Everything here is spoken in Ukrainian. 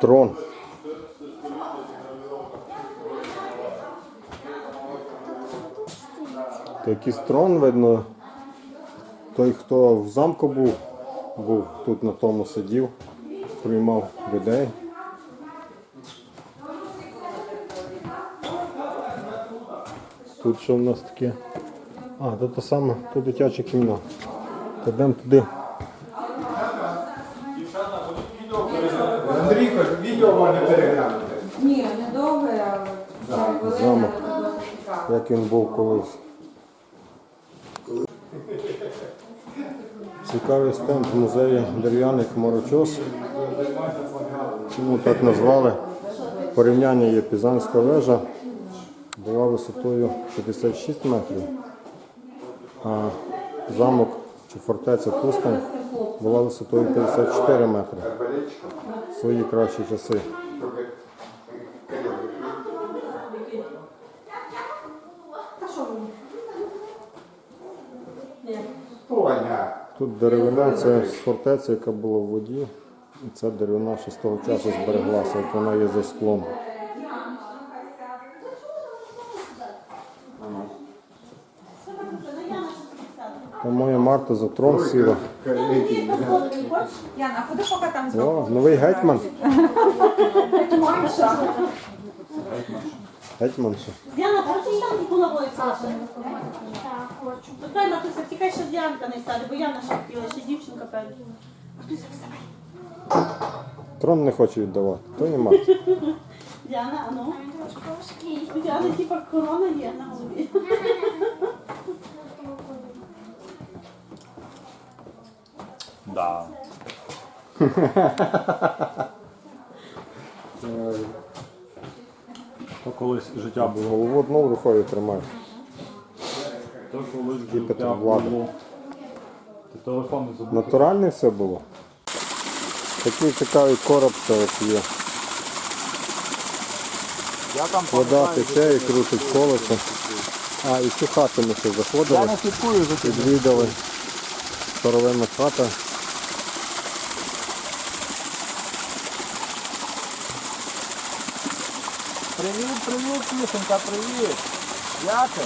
трон. То якийсь трон, видно. Той, хто в замку був, був тут на тому сидів, приймав людей. Тут що в нас таке? А, тут те саме, тут дитяча кімната. Підемо туди. Відео можна переглянути. Ні, не довге, але хвилини замок. досить цікаво. як він був колись. Цікавий стенд в музеї дерев'яний хмарочос. Чому так назвали? Порівняння є Пізанська вежа, була висотою 56 метрів, а замок чи фортеця Пустань була висотою 54 метри. В свої кращі часи. Тут деревина це з фортеця, яка була в воді. І ця деревина ще з того часу збереглася, як вона є за склом. Та моя Марта за трон сіла. Яна, ходи поки там О, новий гетьман. Гетьман ще. Діана, хочеш там булавою Саша? Так, хочу. То хай Матуся, тікай, що Діанка не сяде, бо Яна ще хотіла, ще дівчинка певна. Матуся, вставай. Трон не хоче віддавати. То не Марта. Діана, а ну. У Діани типа корона є на голові. Да. То колись життя було. Голову одну рукою тримає. То колись життя Влада. було. Ти телефон не забув. Натуральне все було. Такий цікавий короб це от є. Я там Вода тече і крутить колесо. А, і цю хату ми ще заходили. Я не слідкую за тим. Відвідали старовинна хата. Привіт, привіт, Тішенька, привіт. Як ти?